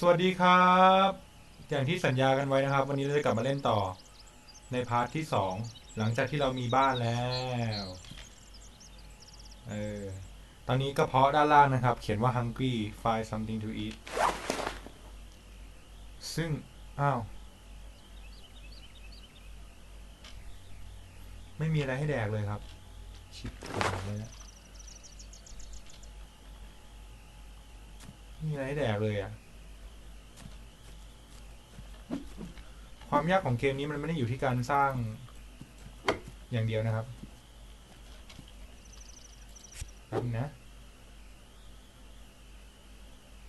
สวัสดีครับ อย่างที่สัญญากันไว้นะครับ วันนี้เราจะกลับมาเล่นต่อ ในพาร์ทที่สองหลังจากที่เรามีบ้านแล้วเออตอนนี้กระเพาะด้านล่างนะครับ เขียนว่า hungry find something to eat ซึ่ง อ้าว ไม่มีอะไรให้แดกเลยครับ ชิบหายเลยนะไม่มีอะไรให้แดกเลยอะ ความยากของเกมนี้มันไม่ได้อยู่ที่การสร้างอย่างเดียวนะครับแป๊บนะ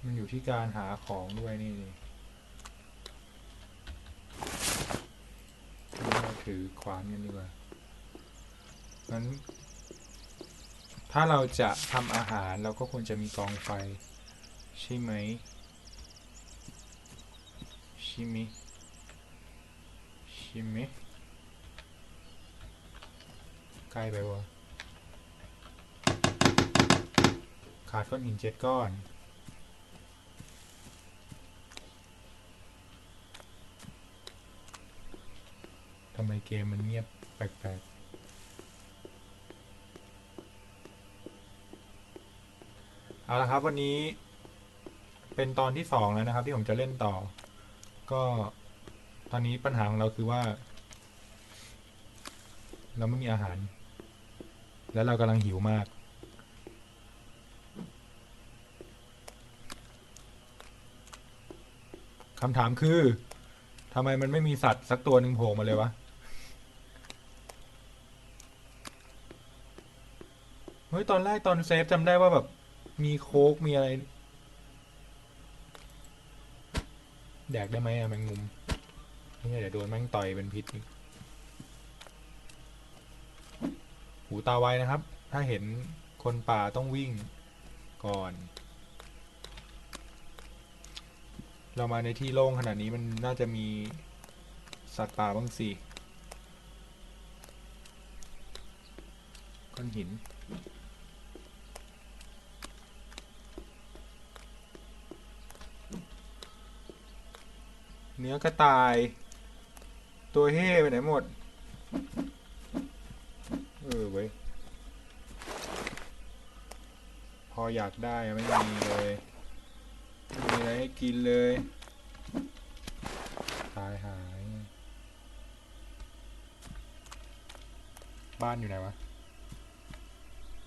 มันอยู่ที่การหาของด้วยนี่นี่ถือขวานกันดีกว่างั้นถ้าเราจะทำอาหารเราก็ควรจะมีกองไฟ ใช่ไหมใช่ไหมิมมิใกล้ไปวะขาดก้อนหินเจ็ดก้อนทำไมเกมมันเงียบแปลกๆ เอาละครับวันนี้เป็นตอนที่สองแล้วนะครับที่ผมจะเล่นต่อ ก็ ตอนนี้ปัญหาของเราคือว่า เราไม่มีอาหาร แล้วเรากำลังหิวมาก คำถามคือทำไมมันไม่มีสัตว์สักตัวหนึ่งโผล่มาเลยวะ เฮ้ย ตอนแรกตอนเซฟจำได้ว่าแบบ มีโค้กมีอะไร แดกได้ไหมอะแมงมุม นี่เดี๋ยวโดนแม่งต่อยเป็นพิษอีกหูตาไวนะครับ ถ้าเห็นคนป่าต้องวิ่งก่อน เรามาในที่โล่งขนาดนี้มันน่าจะมีสัตว์ป่าบ้างสิก้อนหินเนื้อกระต่าย ตัวเฮ่ไปไหนหมด เออเว้ย พออยากได้ไม่มีเลยไม่มีอะไรให้กินเลย ตายหาย บ้านอยู่ไหนวะ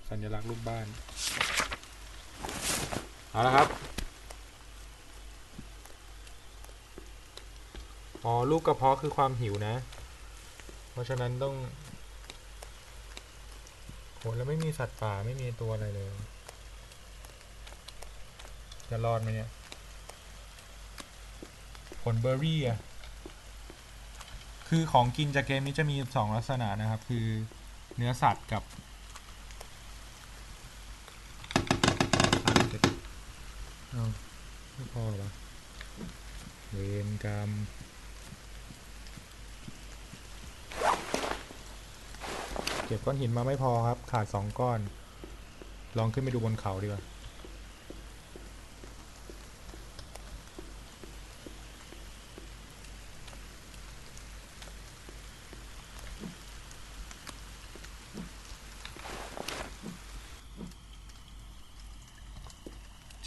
สัญลักษณ์รูปบ้าน เอาละครับ อ๋อลูกกระเพาะคือความหิวนะ เพราะฉะนั้นต้องโหแล้วไม่มีสัตว์ป่าไม่มีตัวอะไรเลย จะรอดไหมเนี่ย ผลเบอร์รี่อะ คือของกินจากเกมนี้จะมีสองลักษณะนะครับ คือเนื้อสัตว์กับเอาไม่พอหรอวะเวรกรรม เก็บก้อนหินมาไม่พอครับ ขาดสองก้อน ลองขึ้นไปดูบนเขาดีกว่า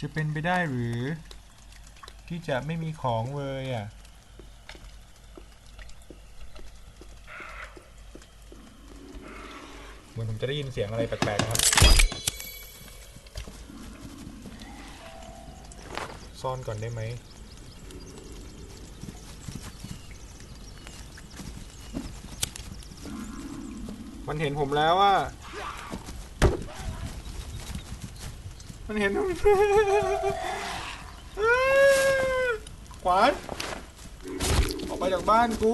จะเป็นไปได้หรือ ที่จะไม่มีของเลยอะ เหมือนผมจะได้ยินเสียงอะไรแปลกๆนะครับ ซ่อนก่อนได้ไหมมันเห็นผมแล้วว่า มันเห็นผมขวานออกไปจากบ้านกู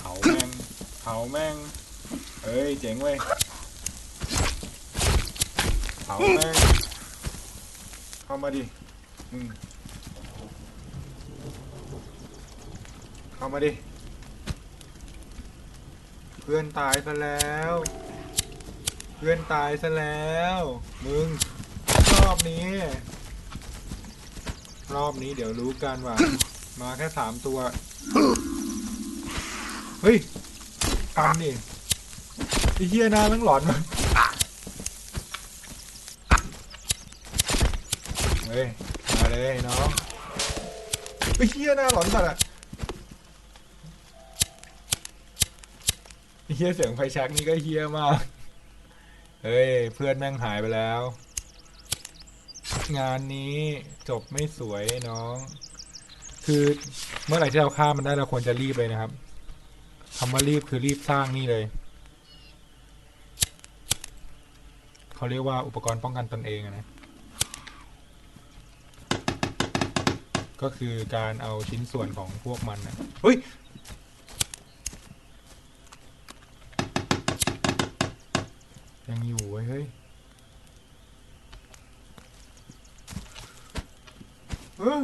เผาแม่ง เผาแม่ง เอ้ย เจ๋งเว้ยเผาแม่งเข้ามาดิมึงเข้ามาดิ เพื่อนตายซะแล้ว เพื่อนตายซะแล้ว มึง รอบนี้ รอบนี้เดี๋ยวรู้กันว่า มาแค่สามตัว เฮ้ยปันดิ อ้เฮียหนาแม่งหลอนมันเฮ้ย มาเลยน้องไอ้เฮียหน้าหลอนสัตว์อะไอ้เฮียเสียงไฟแชักนี่ก็เฮียมาก เฮ้ย เพื่อนแม่งหายไปแล้ว งานนี้จบไม่สวยน้อง คือเมื่อไหร่ที่เราฆ่ามันได้เราควรจะรีบเลยนะครับคำว่ารีบคือรีบสร้างนี่เลย เขาเรียกว่าอุปกรณ์ป้องกันตนเองอะนะ ก็คือการเอาชิ้นส่วนของพวกมันนะเฮ้ยยังอยู่เว้ยเฮ้ยเออ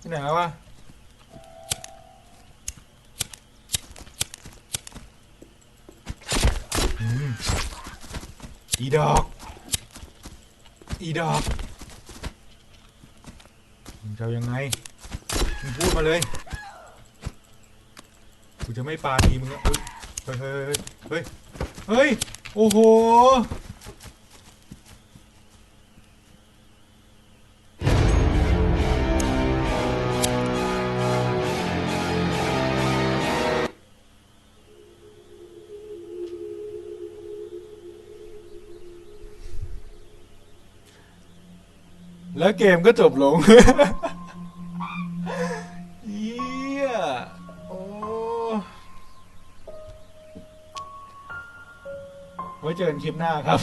ที่ไหนแล้ววะอืม อีดอก อีดอกมึงจะยังไงมึงพูดมาเลยกูจะไม่ปาดีมึงอะเฮ้ยเฮ้ยเฮ้ยเฮ้ยเฮ้ย โอ้โห แล้วเกมก็จบลงเยี่ยโอ้ไว้เจอกันคลิปหน้าครับ